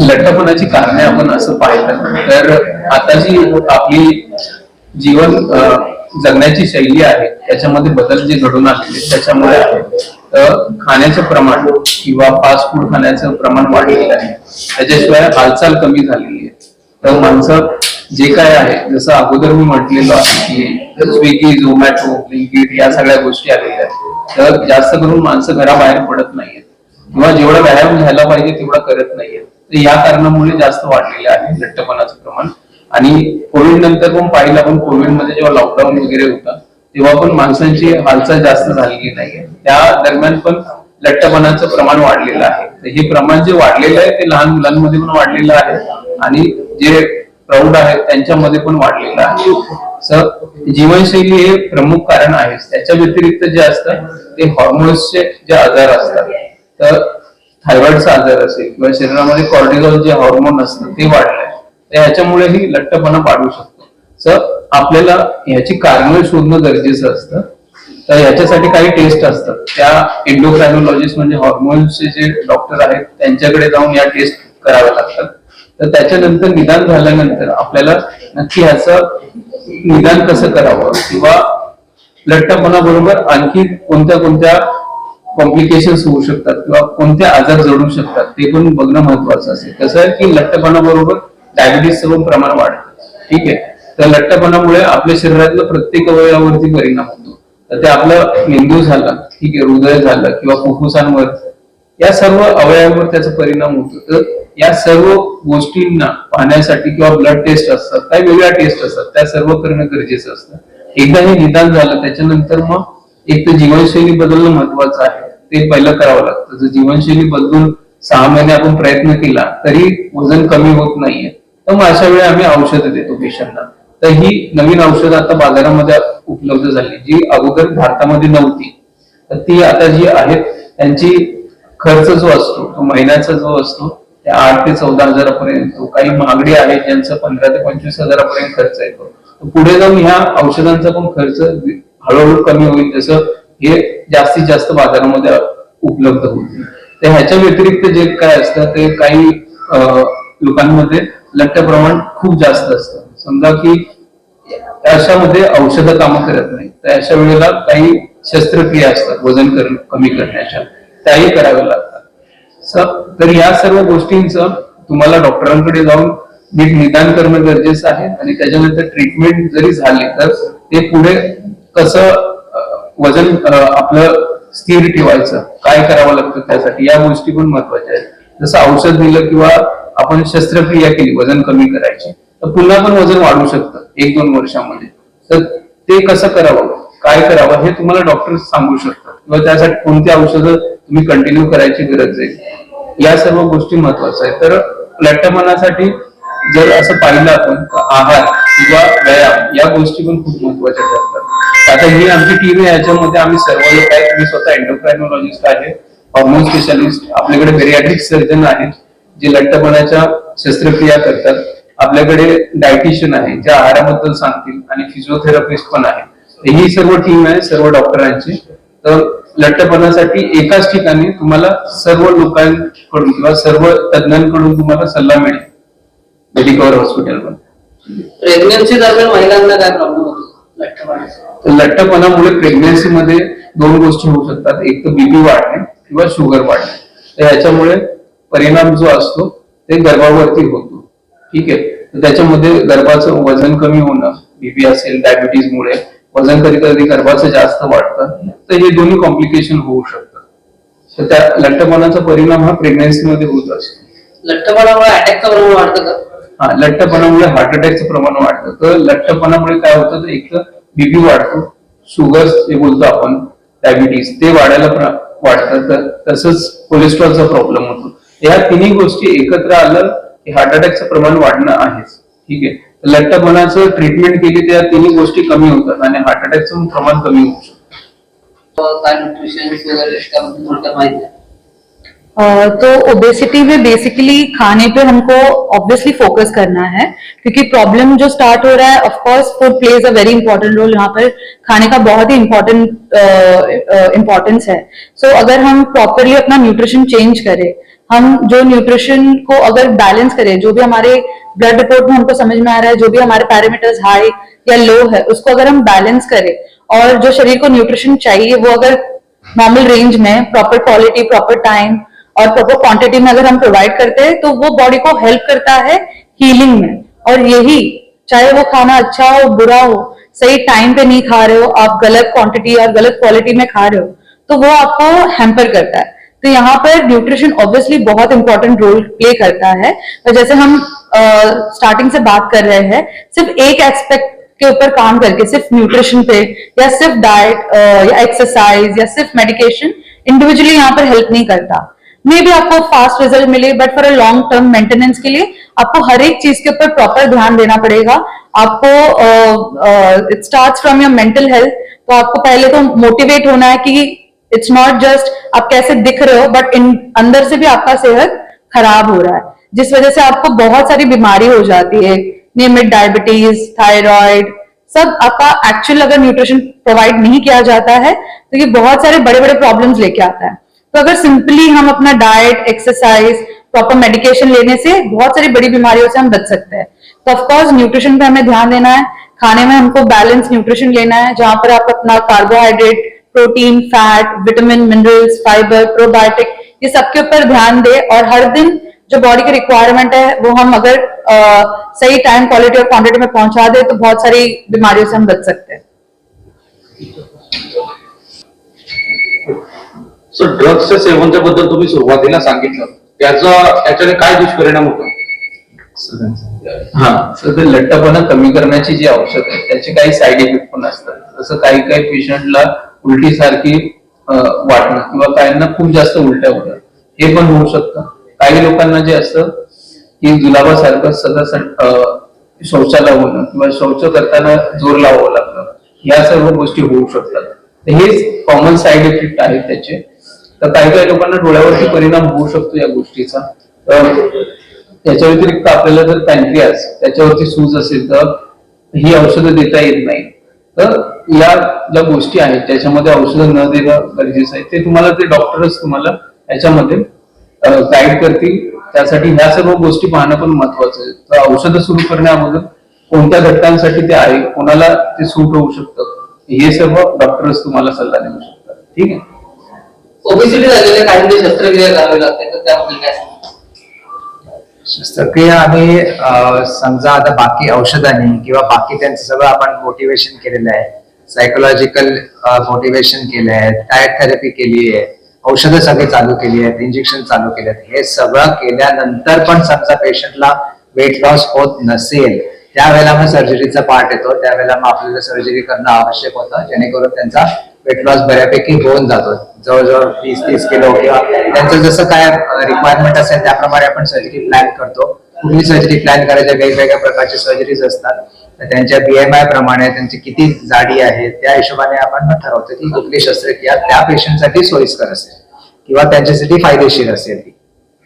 लठ्ठपणाची कारणे आपण असं पाहिलं. तर आताची आपली जीवन जगण्याची शैली आहे त्याच्यामध्ये बदल जे घडून आलेले त्याच्यामुळे खाण्याचं प्रमाण किंवा फास्ट फूड खाण्याचं प्रमाण वाढलेलं आहे. त्याच्याशिवाय हालचाल कमी झालेली आहे. तर माणसं जे काय आहे जसं अगोदर मी म्हटलेलो आहे की स्विगी झोमॅटो ब्लिंकिट या सगळ्या गोष्टी आलेल्या आहेत. तर जास्त करून माणसं घराबाहेर पडत नाहीयेत. किंवा जेवढा व्यायाम झाला पाहिजे तेवढा करत नाहीये तर या कारणामुळे जास्त वाढलेले आहे लठ्ठपणाचं प्रमाण. आणि कोविड नंतर पण पाहिलं आपण कोविडमध्ये जेव्हा लॉकडाऊन वगैरे होता तेव्हा पण माणसांची हालचाल जास्त झालेली नाहीये. त्या दरम्यान पण लठ्ठपणाचं प्रमाण वाढलेलं आहे. तर हे प्रमाण जे वाढलेलं आहे ते लहान मुलांमध्ये पण वाढलेलं आहे आणि जे प्रौढ आहेत त्यांच्यामध्ये पण वाढलेलं आहे. सर जीवनशैली हे प्रमुख कारण आहे त्याच्या व्यतिरिक्त जे असतं ते हॉर्मोन्सचे जे आजार असतात. तर थायरॉइडचा आजार असेल किंवा शरीरामध्ये कॉर्टिझॉल जे हॉर्मोन असतं ते वाढलंय तर ह्याच्यामुळेही लठ्ठपणा वाढू शकतो. सर आपल्याला ह्याची कारणं शोधणं गरजेचं असतं. तर याच्यासाठी काही टेस्ट असतात. त्या एंडोक्रायनोलॉजिस्ट म्हणजे हॉर्मोन्सचे जे डॉक्टर आहेत त्यांच्याकडे जाऊन या टेस्ट कराव्या लागतात. तर त्याच्यानंतर निदान झाल्यानंतर आपल्याला नक्की ह्याचं निदान कसं करावं? किंवा लठ्ठपणा बरोबर आणखी कोणत्या कोणत्या कॉम्प्लिकेशन्स होऊ शकतात किंवा कोणते आजार जडू शकतात ते पण बघणं महत्वाचं असेल कसं आहे की लठ्ठपणाबरोबर डायबिटीसचं प्रमाण वाढतं. ठीक आहे? तर लठ्ठपणामुळे आपल्या शरीरातलं प्रत्येक अवयवावरती परिणाम होतो. तर ते आपलं मेंदू झाला ठीक आहे हृदय झालं किंवा फुफ्फुसांवर या सर्व अवयवांवर त्याचा परिणाम होतो. तर या सर्व गोष्टींना पाहण्यासाठी किंवा ब्लड टेस्ट असतात काही वेगळ्या टेस्ट असतात त्या सर्व करणं गरजेचं असतं. एकदा हे निदान झालं त्याच्यानंतर मग एक तर जीवनशैली बदलणं महत्वाचं आहे. ते पहिलं करावं लागतं. जर जीवनशैली बदलून सहा महिने आपण प्रयत्न केला तरी वजन कमी होत नाहीये. तर मग अशा वेळी आम्ही औषधं देतो पेशंटना तर ही नवीन औषधं आता बाजारामध्ये उपलब्ध झाली जी अगोदर भारतामध्ये नव्हती. तर ती आता जी आहेत त्यांची खर्च जो असतो तो महिन्याचा जो असतो त्या आठ ते चौदा हजारापर्यंत काही महागडी आहेत ज्यांचं पंधरा ते पंचवीस हजारापर्यंत खर्च येतो. पुढे जाऊन ह्या औषधांचा पण खर्च हळूहळू कमी होईल जसं हे जास्तीत जास्त बाजारामध्ये उपलब्ध होईल. तर ह्याच्या व्यतिरिक्त जे काय असतं ते काही लोकांमध्ये लठ्ठ प्रमाण खूप जास्त असतं. समजा की अशामध्ये औषधं कामं करत नाही तर अशा वेळेला काही शस्त्रक्रिया असतात वजन कर कमी करण्याच्या. त्याही कराव्या लागतात. तर या सर्व गोष्टींचं तुम्हाला डॉक्टरांकडे जाऊन नीट निदान करणं गरजेचं आहे. आणि त्याच्यानंतर ट्रीटमेंट जरी झाली तर ते पुढे कसं वजन आपलं स्थिर ठेवायचं काय करावं लागतं त्यासाठी या गोष्टी पण महत्त्वाच्या आहेत. जसं औषध दिलं किंवा आपण शस्त्रक्रिया केली वजन कमी करायची तर पुन्हा पण वजन वाढू शकतं एक दोन वर्षामध्ये. तर ते कसं करावं काय करावं हे तुम्हाला डॉक्टर सांगू शकतात. किंवा त्यासाठी कोणती औषधं तुम्ही कंटिन्यू करायची गरज आहे. या सर्व गोष्टी महत्त्वाच्या आहेत तर लठ्ठपणासाठी जर असं पाहिलं आपण आहार किंवा व्यायाम या गोष्टी पण खूप महत्त्वाच्या ठरतात. आता ही आमची टीम आहे याच्यामध्ये आम्ही सर्व लोक आहेत. मी स्वतः एंडोक्रायनॉलॉजिस्ट आहे हॉर्मोन स्पेशालिस्ट आपल्याकडे बेरियाट्रिक सर्जन आहेत जे लठ्ठपणाच्या शस्त्रक्रिया करतात. आपल्याकडे डायटिशियन आहे जे आहाराबद्दल सांगतील आणि फिजिओथेरपिस्ट पण आहे. ही सर्व टीम आहे सर्व डॉक्टरांची तर लठ्ठपणासाठी एकाच ठिकाणी तुम्हाला सर्व लोकांकडून किंवा सर्व तज्ञांकडून तुम्हाला सल्ला मिळेल. मेडिकवर हॉस्पिटलमध्ये प्रेग्नन्सी दरम्यान महिलांना काय प्रॉब्लेम होतो? लठ्ठपणाचा तर लठ्ठपणामुळे प्रेग्नेन्सी मध्ये दोन गोष्टी होऊ शकतात. एक तर बीपी वाढणे किंवा शुगर वाढणे. तर ह्याच्यामुळे परिणाम जो असतो ते गर्भावरती होतो. ठीक आहे? तर त्याच्यामध्ये गर्भाचं वजन कमी होणं बीपी असेल डायबिटीज मुळे वजन कधी कधी गर्भाचं जास्त वाढतं. तर हे दोन्ही कॉम्प्लिकेशन होऊ शकतात तर त्या लठ्ठपणाचा परिणाम हा प्रेग्नेन्सी मध्ये होत असतो. लठ्ठपणामुळे अटॅकचं प्रमाण वाढतं का? लठ्ठपणामुळे हार्ट अटॅकचं प्रमाण वाढतं. तर लठ्ठपणामुळे काय होतं तर एक तर बीपी वाढतो. शुगर जे बोलतो आपण डायबिटीस ते वाढायला प्र- वाढतं. तर तसंच कोलेस्ट्रॉलचा प्रॉब्लेम होतो. या तिन्ही गोष्टी एकत्र आलं की हार्ट अटॅकचं प्रमाण वाढणं आहेच. ठीक आहे? लठ्ठपणाचं ट्रीटमेंट केली तर या तिन्ही गोष्टी कमी होतात आणि हार्ट अटॅकचं प्रमाण कमी होऊ शकतं. काय न्यूट्रिशन वगैरे माहिती अह, तो ओबेसिटी में बेसिकली खाने पे हमको ऑब्वियसली फोकस करना है क्योंकि प्रॉब्लम जो स्टार्ट हो रहा है of course food plays a very important role यहाँ पर। खाने का बहुत ही इम्पोर्टेंट इम्पोर्टेंस है। सो so, अगर हम प्रॉपरली अपना न्यूट्रिशन चेंज करें हम जो न्यूट्रिशन को अगर बैलेंस करें जो भी हमारे ब्लड रिपोर्ट में हमको समझ में आ रहा है जो भी हमारे पैरामीटर्स हाई या लो है उसको अगर हम बैलेंस करें और जो शरीर को न्यूट्रिशन चाहिए वो अगर नॉर्मल रेंज में प्रॉपर क्वालिटी प्रॉपर टाइम और वो क्वांटिटी में अगर हम प्रोवाइड करते हैं तो वो बॉडी को हेल्प करता है हीलिंग में। और यही, चाहे वो खाना अच्छा हो, बुरा हो, सही टाइम पे नहीं खा रहे हो, आप गलत क्वांटिटी और गलत क्वालिटी में खा रहे हो तो वो आपको हैम्पर करता है। तो यहाँ पर न्यूट्रिशन ऑब्वियसली बहुत इंपॉर्टेंट रोल प्ले करता है। तो जैसे हम स्टार्टिंग से बात कर रहे हैं, सिर्फ़ एक एस्पेक्ट के ऊपर काम करके, सिर्फ़ न्यूट्रिशन पे, या सिर्फ़ डाइट या एक्सरसाइज या सिर्फ़ मेडिकेशन इंडिविजुअली यहाँ पर हेल्प नहीं करता। मे भी आपको फास्ट रिज़ल्ट मिले but for a long term maintenance के लिए आपको हर एक चीज़ के ऊपर प्रॉपर ध्यान देना पड़ेगा। आपको it start from your mental health तो आपको पहले तो मोटिवेट होना है कि इट्स नॉट जस्ट आप कैसे दिख रहे हो बट इन अंदर से भी आपका सेहत खराब हो रहा है। जिस वजह से आपको बहुत सारी बीमारी हो जाती है, नियमित डायबिटीज़ थायराइड सब आपका एक्चुअल अगर न्यूट्रिशन प्रोवाइड नहीं किया जाता है तो ये बहुत सारे बड़े बड़े प्रॉब्लम्स लेके आता है। तो अगर सिंपली हम अपना डाइट एक्सरसाइज प्रॉपर मेडिकेशन लेने से बहुत सारी बड़ी बीमारियों से हम बच सकते हैं। तो ऑफकोर्स न्यूट्रिशन पे हमें ध्यान देना है। खाने में हमको बैलेंस न्यूट्रिशन लेना है जहाँ पर आप अपना carbohydrate protein fat vitamin minerals fibre probiotic ये सबके ऊपर ध्यान दे और हर दिन जो बॉडी की रिक्वायरमेंट है वो हम अगर अ, सही टाइम क्वालिटी और क्वांटिटी में पहुँचा दे तो बहुत सारी बीमारियों से हम बच सकते हैं। सो ड्रग्सच्या सेवनच्या बद्दल तुम्ही सुरुवातीला सांगितलं. त्याचा त्याच्याने काय दुष्परिणाम होतो? हा. सर ते लठ्ठपणा कमी करण्याची जी औषध आहे त्याचे काही साईड इफेक्ट पण असतात. जसं काही काही पेशंटला उलटी सारखी वाटणं किंवा काहींना खूप जास्त उलट्या होतात. हे पण होऊ शकतं. काही लोकांना जे असतं की जुलाबासारखं सगळं शौचाला होणं किंवा शौच करताना जोर लावावं लागतं या सर्व गोष्टी होऊ शकतात. तर हेच कॉमन साईड इफेक्ट आहेत त्याचे. तर काही काही लोकांना डोळ्यावरती परिणाम होऊ शकतो या गोष्टीचा. तर त्याच्या व्यतिरिक्त आपल्याला जर पॅन्क्रियास त्याच्यावरती सूज असेल तर ही औषधं देता येत नाही. तर या ज्या गोष्टी आहेत त्याच्यामध्ये औषधं न देणं गरजेचं आहे. ते तुम्हाला ते डॉक्टरच तुम्हाला याच्यामध्ये गाईड करतील. त्यासाठी ह्या सर्व गोष्टी पाहणं पण महत्वाचं आहे. तर औषधं सुरू करण्या कोणत्या घटकांसाठी ते आहे कोणाला ते सूट होऊ शकतं हे सर्व डॉक्टरच तुम्हाला सल्ला देऊ शकतात. ठीक आहे? ओबेसिटी झालेल्या काहींची शस्त्रक्रिया करावी लागते तर त्याबद्दल काय सांगता? शस्त्रक्रिया आम्ही समजा आता बाकी औषधांनी किंवा बाकी त्यांचं सगळं आपण मोटिवेशन केलेलं आहे. सायकोलॉजिकल मोटिवेशन केलं आहे डायट थेरपी केली आहे औषधं सगळी चालू केली आहेत इंजेक्शन चालू केले आहेत. हे सगळं केल्यानंतर पण समजा पेशंटला वेट लॉस होत नसेल त्यावेळेला मग सर्जरीचा पार्ट येतो. त्यावेळेला मग आपल्याला सर्जरी करणं आवश्यक होतं जेणेकरून त्यांचा वेट लॉस बऱ्यापैकी होऊन जातो. जवळजवळ वीस तीस किलो किंवा त्यांचं जसं काय रिक्वायरमेंट असेल त्याप्रमाणे आपण सर्जरी प्लॅन करतो. कुठली सर्जरी प्लॅन करायच्या वेगवेगळ्या प्रकारचे सर्जरीज असतात. तर त्यांच्या बीएमआय प्रमाणे त्यांची किती जाडी आहे त्या हिशोबाने आपण ठरवतो की कुठली शस्त्रक्रिया त्या पेशंटसाठी सोयीस्कर असेल किंवा त्यांच्यासाठी फायदेशीर असेल. ती